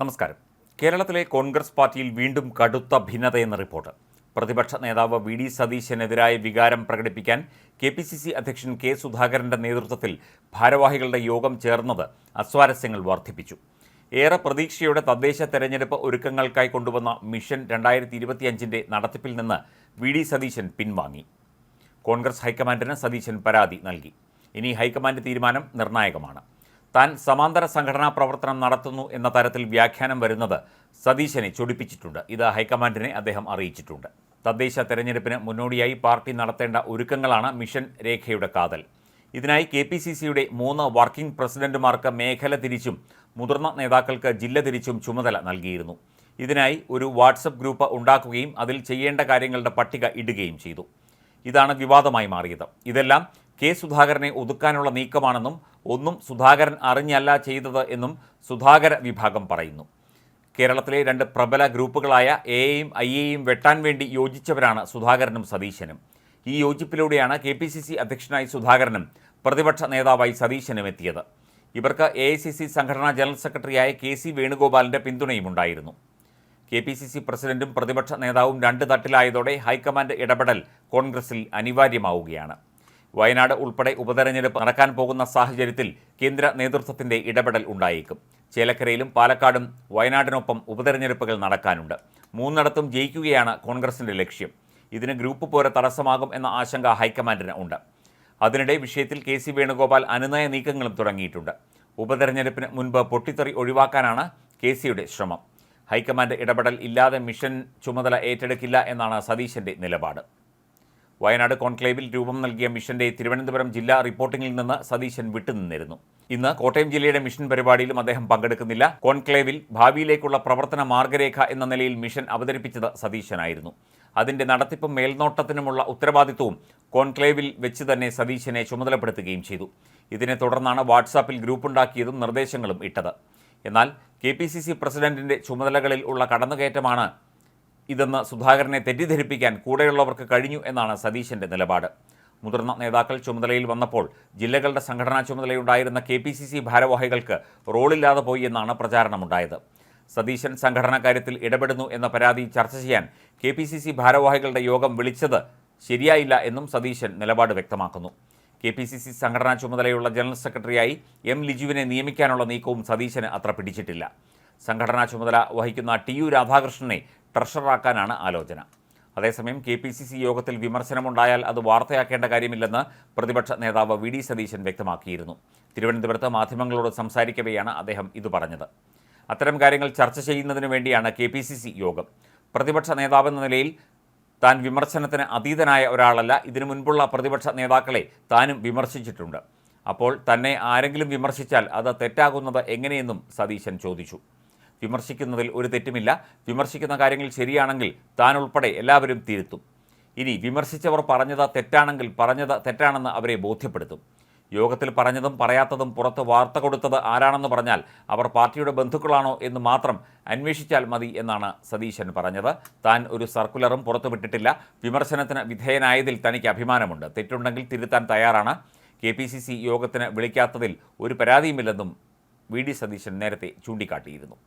നമസ്കാരം. കേരളത്തിലെ കോൺഗ്രസ് പാർട്ടിയിൽ വീണ്ടും കടുത്ത ഭിന്നതയെന്ന റിപ്പോർട്ട്. പ്രതിപക്ഷ നേതാവ് വി ഡി സതീശനെതിരായ വികാരം പ്രകടിപ്പിക്കാൻ കെ പി സി സി അധ്യക്ഷൻ കെ സുധാകരന്റെ നേതൃത്വത്തിൽ ഭാരവാഹികളുടെ യോഗം ചേർന്നത് അസ്വാരസ്യങ്ങൾ വർദ്ധിപ്പിച്ചു. ഏറെ പ്രതീക്ഷയോടെ തദ്ദേശ തെരഞ്ഞെടുപ്പ് ഒരുക്കങ്ങൾക്കായി കൊണ്ടുവന്ന മിഷൻ രണ്ടായിരത്തി ഇരുപത്തിയഞ്ചിന്റെ നടത്തിപ്പിൽ നിന്ന് വി ഡി സതീശൻ പിൻവാങ്ങി. കോൺഗ്രസ് ഹൈക്കമാൻഡിന് സതീശൻ പരാതി നൽകി. ഇനി ഹൈക്കമാൻഡ് തീരുമാനം നിർണായകമാണ്. താൻ സമാന്തര സംഘടനാ പ്രവർത്തനം നടത്തുന്നു എന്ന തരത്തിൽ വ്യാഖ്യാനം വരുന്നത് സതീശനെ ചൊടിപ്പിച്ചിട്ടുണ്ട്. ഇത് ഹൈക്കമാൻഡിനെ അദ്ദേഹം അറിയിച്ചിട്ടുണ്ട്. തദ്ദേശ തെരഞ്ഞെടുപ്പിന് മുന്നോടിയായി പാർട്ടി നടത്തേണ്ട ഒരുക്കങ്ങളാണ് മിഷൻ രേഖയുടെ കാതൽ. ഇതിനായി കെ പി സി സിയുടെ മൂന്ന് വർക്കിംഗ് പ്രസിഡന്റുമാർക്ക് മേഖല തിരിച്ചും മുതിർന്ന നേതാക്കൾക്ക് ജില്ല തിരിച്ചും ചുമതല നൽകിയിരുന്നു. ഇതിനായി ഒരു വാട്സപ്പ് ഗ്രൂപ്പ് ഉണ്ടാക്കുകയും അതിൽ ചെയ്യേണ്ട കാര്യങ്ങളുടെ പട്ടിക ഇടുകയും ചെയ്തു. ഇതാണ് വിവാദമായി മാറിയത്. ഇതെല്ലാം കെ സുധാകരനെ ഒതുക്കാനുള്ള നീക്കമാണെന്നും ഒന്നും സുധാകരൻ അറിഞ്ഞല്ല ചെയ്തത് എന്നും സുധാകര വിഭാഗം പറയുന്നു. കേരളത്തിലെ രണ്ട് പ്രബല ഗ്രൂപ്പുകളായ എയും ഐ എയും വെട്ടാൻ വേണ്ടി യോജിച്ചവരാണ് സുധാകരനും സതീശനും. ഈ യോജിപ്പിലൂടെയാണ് കെ പി സി സി അധ്യക്ഷനായി സുധാകരനും പ്രതിപക്ഷ നേതാവായി സതീശനും എത്തിയത്. ഇവർക്ക് എ ഐ സി സി സംഘടനാ ജനറൽ സെക്രട്ടറിയായ കെ സി വേണുഗോപാലിന്റെ പിന്തുണയും ഉണ്ടായിരുന്നു. കെ പി സി സി പ്രസിഡന്റും പ്രതിപക്ഷ നേതാവും രണ്ട് തട്ടിലായതോടെ ഹൈക്കമാൻഡ് ഇടപെടൽ കോൺഗ്രസിൽ അനിവാര്യമാവുകയാണ്. വയനാട് ഉൾപ്പെടെ ഉപതെരഞ്ഞെടുപ്പ് നടക്കാൻ പോകുന്ന സാഹചര്യത്തിൽ കേന്ദ്ര നേതൃത്വത്തിന്റെ ഇടപെടൽ ഉണ്ടായേക്കും. ചേലക്കരയിലും പാലക്കാടും വയനാടിനൊപ്പം ഉപതെരഞ്ഞെടുപ്പുകൾ നടക്കാനുണ്ട്. മൂന്നിടത്തും ജയിക്കുകയാണ് കോൺഗ്രസിന്റെ ലക്ഷ്യം. ഇതിന് ഗ്രൂപ്പ് പോരെ തടസ്സമാകും എന്ന ആശങ്ക ഹൈക്കമാൻഡിന് ഉണ്ട്. അതിനിടെ വിഷയത്തിൽ കെ സി വേണുഗോപാൽ അനുനയ നീക്കങ്ങളും തുടങ്ങിയിട്ടുണ്ട്. ഉപതെരഞ്ഞെടുപ്പിന് മുൻപ് പൊട്ടിത്തെറി ഒഴിവാക്കാനാണ് കെ സിയുടെ ശ്രമം. ഹൈക്കമാൻഡ് ഇടപെടൽ ഇല്ലാതെ മിഷൻ ചുമതല ഏറ്റെടുക്കില്ല എന്നാണ് സതീശന്റെ നിലപാട്. വയനാട് കോൺക്ലേവിൽ രൂപം നൽകിയ മിഷന്റെ തിരുവനന്തപുരം ജില്ലാ റിപ്പോർട്ടിംഗിൽ നിന്ന് സതീശൻ വിട്ടുനിന്നിരുന്നു. ഇന്ന് കോട്ടയം ജില്ലയുടെ മിഷൻ പരിപാടിയിലും അദ്ദേഹം പങ്കെടുക്കുന്നില്ല. കോൺക്ലേവിൽ ഭാവിയിലേക്കുള്ള പ്രവർത്തന മാർഗരേഖ എന്ന നിലയിൽ മിഷൻ അവതരിപ്പിച്ചത് സതീശനായിരുന്നു. അതിന്റെ നടത്തിപ്പും മേൽനോട്ടത്തിനുമുള്ള ഉത്തരവാദിത്വവും കോൺക്ലേവിൽ വെച്ച് തന്നെ സതീശനെ ചുമതലപ്പെടുത്തുകയും ചെയ്തു. ഇതിനെ തുടർന്നാണ് വാട്സാപ്പിൽ ഗ്രൂപ്പുണ്ടാക്കിയതും നിർദ്ദേശങ്ങളും ഇട്ടത്. എന്നാൽ കെ പി സി സി പ്രസിഡന്റിന്റെ ചുമതലകളിൽ ഉള്ള കടന്നുകയറ്റമാണ് ഇതെന്ന് സുധാകരനെ തെറ്റിദ്ധരിപ്പിക്കാൻ കൂടെയുള്ളവർക്ക് കഴിഞ്ഞു എന്നാണ് സതീശന്റെ നിലപാട്. മുതിർന്ന നേതാക്കൾ ചുമതലയിൽ വന്നപ്പോൾ ജില്ലകളുടെ സംഘടനാ ചുമതലയുണ്ടായിരുന്ന കെ പി സി സി ഭാരവാഹികൾക്ക് റോളില്ലാതെ പോയി എന്നാണ് പ്രചാരണമുണ്ടായത്. സതീശൻ സംഘടനാ കാര്യത്തിൽ ഇടപെടുന്നു എന്ന പരാതി ചർച്ച ചെയ്യാൻ കെ പി സി സി ഭാരവാഹികളുടെ യോഗം വിളിച്ചത് ശരിയായില്ല എന്നും സതീശൻ നിലപാട് വ്യക്തമാക്കുന്നു. കെ പി സി സി സംഘടനാ ചുമതലയുള്ള ജനറൽ സെക്രട്ടറിയായി എം ലിജുവിനെ നിയമിക്കാനുള്ള നീക്കവും സതീശന് അത്ര പിടിച്ചിട്ടില്ല. സംഘടനാ ചുമതല വഹിക്കുന്ന ടി യു രാധാകൃഷ്ണനെ ട്രഷററാക്കാനാണ് ആലോചന. അതേസമയം കെ പി സി സി യോഗത്തിൽ വിമർശനമുണ്ടായാൽ അത് വാർത്തയാക്കേണ്ട കാര്യമില്ലെന്ന് പ്രതിപക്ഷ നേതാവ് വി ഡി സതീശൻ വ്യക്തമാക്കിയിരുന്നു. തിരുവനന്തപുരത്ത് മാധ്യമങ്ങളോട് സംസാരിക്കവെയാണ് അദ്ദേഹം ഇത് പറഞ്ഞത്. അത്തരം കാര്യങ്ങൾ ചർച്ച ചെയ്യുന്നതിനു വേണ്ടിയാണ് കെ പി സി സി യോഗം. പ്രതിപക്ഷ നേതാവെന്ന നിലയിൽ താൻ വിമർശനത്തിന് അതീതനായ ഒരാളല്ല ഇതിനു മുൻപുള്ള പ്രതിപക്ഷ നേതാക്കളെ താനും വിമർശിച്ചിട്ടുണ്ട്. അപ്പോൾ തന്നെ ആരെങ്കിലും വിമർശിച്ചാൽ അത് തെറ്റാകുന്നത് എങ്ങനെയെന്നും സതീശൻ ചോദിച്ചു. വിമർശിക്കുന്നതിൽ ഒരു തെറ്റുമില്ല. വിമർശിക്കുന്ന കാര്യങ്ങൾ ശരിയാണെങ്കിൽ താൻ ഉൾപ്പെടെ എല്ലാവരും തിരുത്തും. ഇനി വിമർശിച്ചവർ പറഞ്ഞത് തെറ്റാണെങ്കിൽ പറഞ്ഞത് തെറ്റാണെന്ന് അവരെ ബോധ്യപ്പെടുത്തും. യോഗത്തിൽ പറഞ്ഞതും പറയാത്തതും പുറത്ത് വാർത്ത കൊടുത്തത് ആരാണെന്ന് പറഞ്ഞാൽ അവർ പാർട്ടിയുടെ ബന്ധുക്കളാണോ എന്ന് മാത്രം അന്വേഷിച്ചാൽ മതി എന്നാണ് സതീശൻ പറഞ്ഞത്. താൻ ഒരു സർക്കുലറും പുറത്തുവിട്ടിട്ടില്ല വിമർശനത്തിന് വിധേയനായതിൽ തനിക്ക് അഭിമാനമുണ്ട്. തെറ്റുണ്ടെങ്കിൽ തിരുത്താൻ തയ്യാറാണ്. കെ പി സി സി യോഗത്തിന് വിളിക്കാത്തതിൽ ഒരു പരാതിയുമില്ലെന്നും വി ഡി സതീശൻ നേരത്തെ ചൂണ്ടിക്കാട്ടിയിരുന്നു.